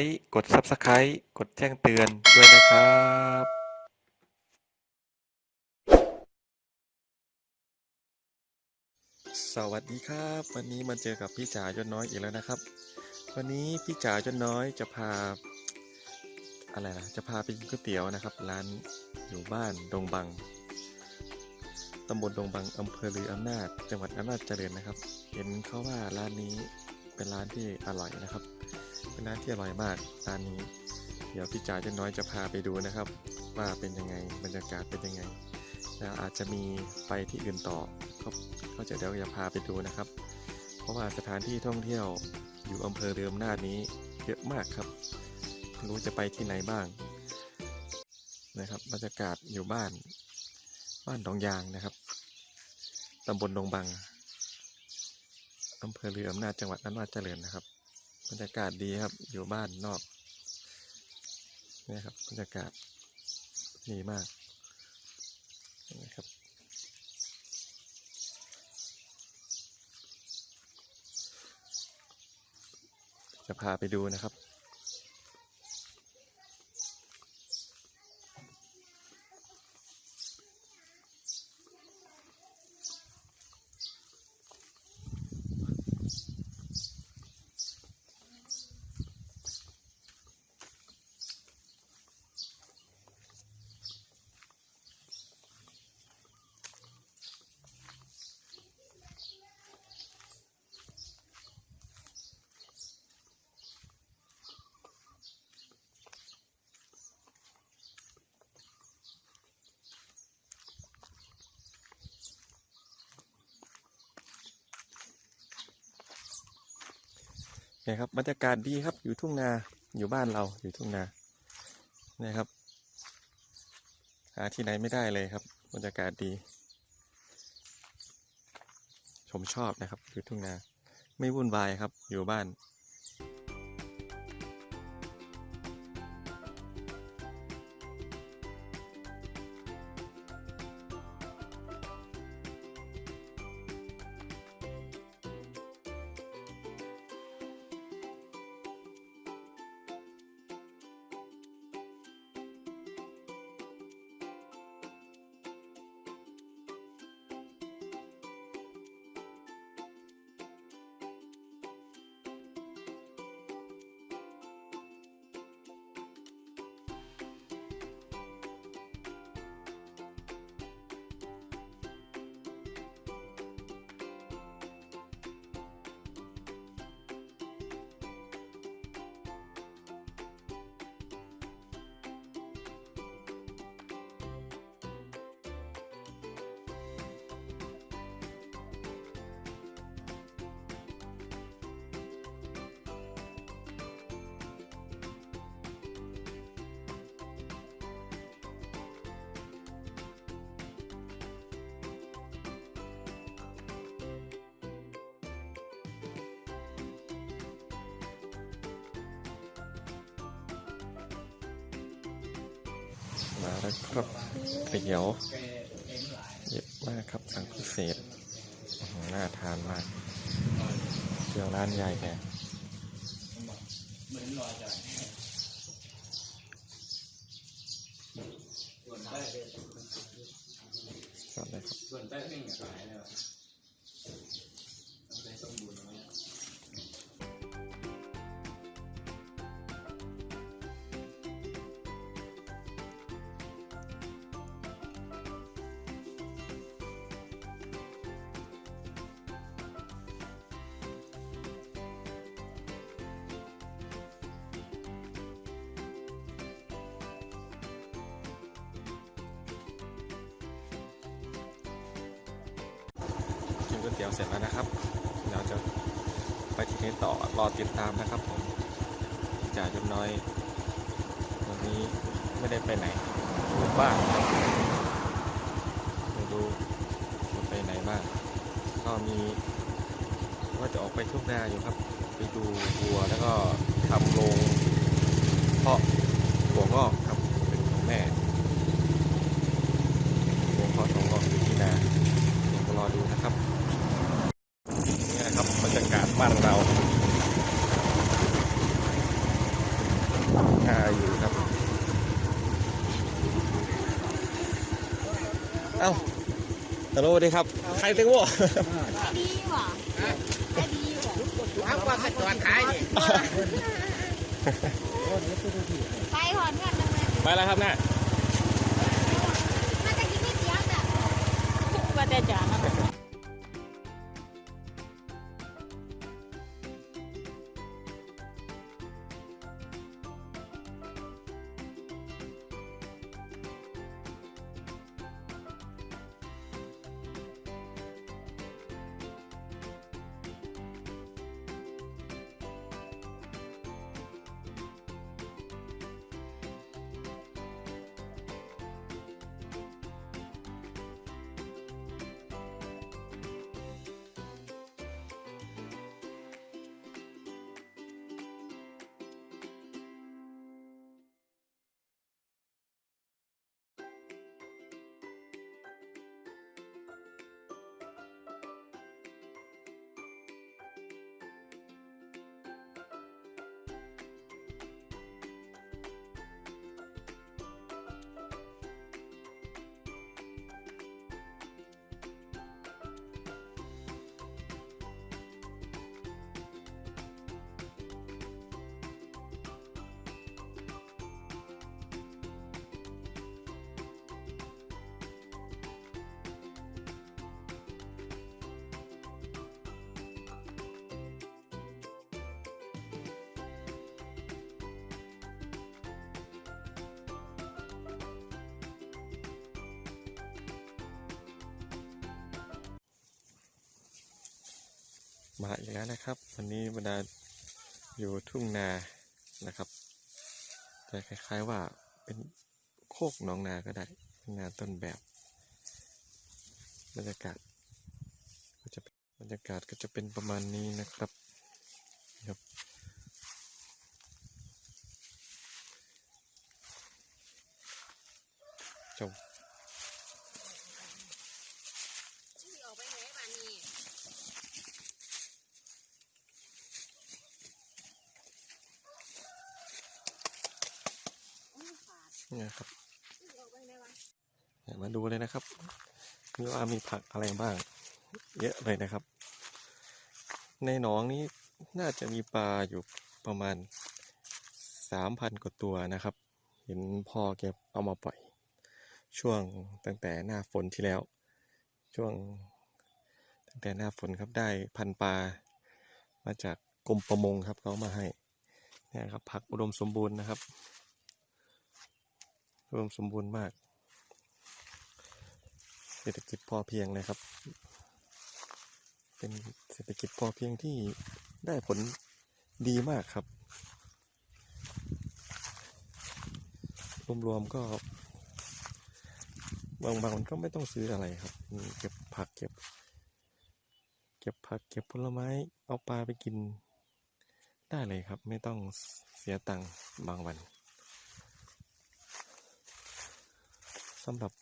ค์ กด Subscribe กดแจ้งเตือนด้วยนะครับสวัสดีครับ วันนี้มาเจอกับพี่จ๋ายศน้อยอีกแล้วนะครับ วันนี้พี่จ๋ายศน้อยจะพา อะไรนะจะพาไปกินก๋วยเตี๋ยวนะครับ ร้านอยู่บ้านดงบังตำบลดงบังอำเภอลืออำนาจ จังหวัดอำนาจเจริญนะครับ เห็นเขาว่าร้านนี้เป็นร้านที่อร่อยนะครับ เป็นร้านที่อร่อยมากร้านนี้ เดี๋ยวพี่จ๋ายศน้อยจะพาไปดูนะครับ ว่าเป็นยังไงบรรยากาศเป็นยังไง แล้วอาจจะมีไปที่อื่นต่อก็ก็จะเดี๋ยวจะพาไปดูนะครับ เพราะว่าสถานที่ท่องเที่ยวอยู่อำเภอเรืออำนาจนี้เยอะมากครับไม่รู้จะไปที่ไหนบ้างนะครับบรรยากาศอยู่บ้าน บ้านดองยางนะครับตำบลดงบังอำเภอเรืออำนาจจังหวัดอำนาจเจริญนะครับ บรรยากาศดีครับ อยู่บ้านนอกนี่ครับบรรยากาศดีมากนะครับจะพาไปดูนะครับ นี่ครับบรรยากาศดีครับ อยู่ทุ่งนาอยู่บ้านเราอยู่ทุ่งนานี่ครับ หาที่ไหนไม่ได้เลยครับบรรยากาศดีชมชอบนะครับ อยู่ทุ่งนา ไม่วุ่นวายครับ อยู่บ้าน มาแล้วครับเตี๋ยวเยอะมากครับสังพิเศษน่าทานมากเตี๋ยวร้านใหญ่แกก่อนเลยครับส่วนแป้งนี่ขายเลยต้องใช้สมบูรณ์ วยเตี๋ยวเสร็จแล้วนะครับเดี๋ยวจะไปที่นี้ต่อรอติดตามนะครับผมจ่ายจำน้อยวันนี้ไม่ได้ไปไหนอยู่บ้านไม่รู้จะไปไหนบ้างก็มีว่าจะออกไปทุ่งนาอยู่ครับ ไปดูวัวแล้วก็ทำโรงเพาะถั่วงอกครับเป็นของแม่ หาอยู่ครับ เอ้าฮัลโหลสวัดีครับ ใครเต็งวะดีว่ะดีว่ะเอว่าจะจอขายไปหอนคกันไปแล้วครับน่ะมาจะกินไม่เสียแต่ะมาแต่จ๋า มาอีกแล้วนะครับ วันนี้บรรดาอยู่ทุ่งนานะครับแต่คล้ายๆว่าเป็นโคกหนองนาก็ได้นาต้นแบบบรรยากาศก็จะเป็นบรรยากาศก็จะเป็นประมาณนี้นะครับครับเจ้า ออกไปไหนบ้านี่ เนี่ยครับ ออกไปไหนวะ เนี่ย มาดูเลยนะครับว่ามีผักอะไรบ้าง เยอะเลยนะครับ ในหนองนี้น่าจะมีปลาอยู่ประมาณสามพันกว่าตัวนะครับ เห็นพ่อแกเอามาปล่อย ช่วงตั้งแต่หน้าฝนที่แล้ว ช่วงตั้งแต่หน้าฝนครับได้พันปลา มาจากกรมประมงครับเขามาให้นี่ครับผักอุดมสมบูรณ์นะครับอุดมสมบูรณ์มาก รษฐกิจพอเพียงเลยครับ เป็นเศรษฐกิจพอเพียงที่ได้ผลดีมากครับ รวมๆก็บางบางมันก็ไม่ต้องซื้ออะไรครับ เก็บผักเก็บ เก็บผักเก็บผลไม้ เอาปลาไปกินได้เลยครับ ไม่ต้องเสียตังค์บางวันสำหรับ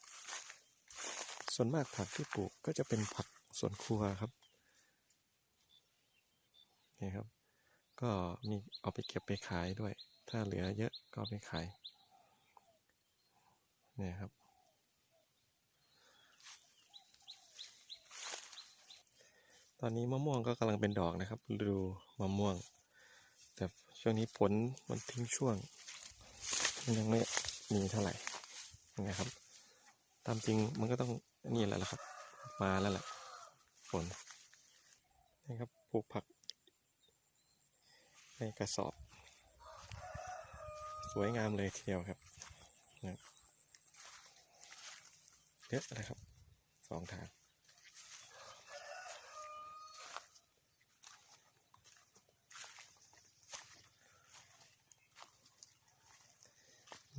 ส่วนมากผักที่ปลูกก็จะเป็นผักสวนครัวครับนี่ครับ ก็มีเอาไปเก็บไปขายด้วย ถ้าเหลือเยอะก็ไปขายเนี่ยครับ ตอนนี้มะม่วงก็กำลังเป็นดอกนะครับ ดูมะม่วง แต่ช่วงนี้ผลมันทิ้งช่วงมันยังไม่มีเท่าไหร่นะครับ ตามจริงมันก็ต้อง นี่แหละละครับ มาแล้วแหละฝนนะครับปลูกผัก ในกระสอบ สวยงามเลยทีเดียวครับนะเยอะนะครับสองทาง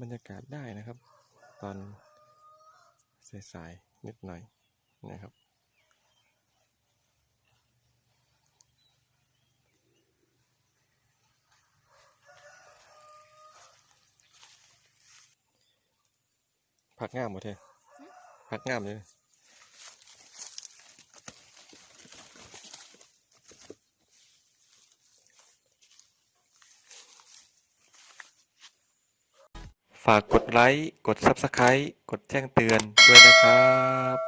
บรรยากาศได้นะครับ ตอนสายๆ นิดหน่อยนะครับ ผักงามหมดเลยผักงามเลย ฝากกดไลค์ กด Subscribe กดแจ้งเตือนด้วยนะครับ